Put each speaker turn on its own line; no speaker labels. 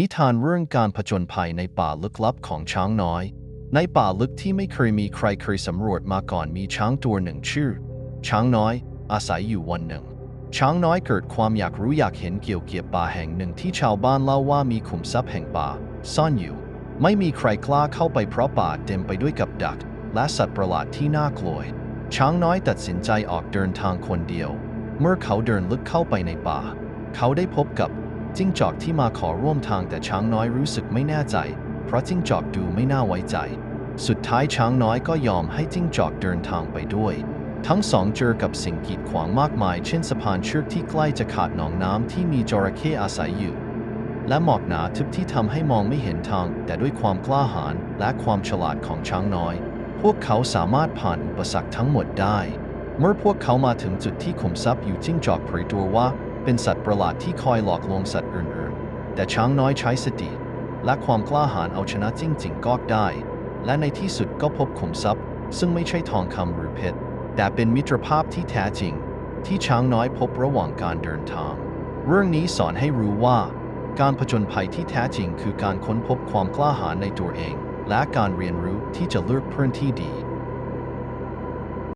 นิทานเรื่องการผจญภัยในป่าลึกลับของช้างน้อย ในป่าลึกที่ไม่เคยมีใครเคยสำรวจมาก่อนมีช้างตัวหนึ่งชื่อ ช้างน้อย อาศัยอยู่วันหนึ่ง ช้างน้อยเกิดความอยากรู้อยากเห็นเกี่ยวกับป่าแห่งหนึ่งที่ชาวบ้านเล่าว่ามีขุมทรัพย์แห่งป่า ซ่อนอยู่ ไม่มีใครกล้าเข้าไปเพราะป่าเต็มไปด้วยกับดัก และสัตว์ประหลาดที่น่ากลัวช้างน้อยตัดสินใจออกเดินทางคนเดียว เมื่อเขาเดินลึกเข้าไปในป่า เขาได้พบกับ จิ้งจอกที่มาขอร่วมทางแต่ช้างน้อยรู้สึกไม่แน่ใจ เพราะจิ้งจอกดูไม่น่าไว้ใจ สุดท้ายช้างน้อยก็ยอมให้จิ้งจอกเดินทางไปด้วย ทั้งสองเจอกับสิ่งกีดขวางมากมาย เช่นสะพานเชือกที่ใกล้จะขาดหนองน้ำที่มีจระเข้อาศัยอยู่ และหมอกหนาทึบที่ทำให้มองไม่เห็นทาง แต่ด้วยความกล้าหาญและความฉลาดของช้างน้อย พวกเขาสามารถผ่านอุปสรรคทั้งหมดได้ เมื่อพวกเขามาถึงจุดที่ขุมทรัพย์อยู่จิ้งจอกเผยตัวว่า เป็นสัตว์ประหลาดที่คอยหลอกลวงสัตว์อื่นๆ แต่ช้างน้อยใช้สติ และความกล้าหาญเอาชนะจิ้งจิงกอกได้ และในที่สุดก็พบขุมทรัพย์ ซึ่งไม่ใช่ทองคำหรือเพชร แต่เป็นมิตรภาพที่แท้จริง ที่ช้างน้อยพบระหว่างการเดินทาง เรื่องนี้สอนให้รู้ว่า การผจญภัยที่แท้จริงคือการค้นพบความกล้าหาญในตัวเอง และการเรียนรู้ที่จะเลือกเพื่อนที่ดี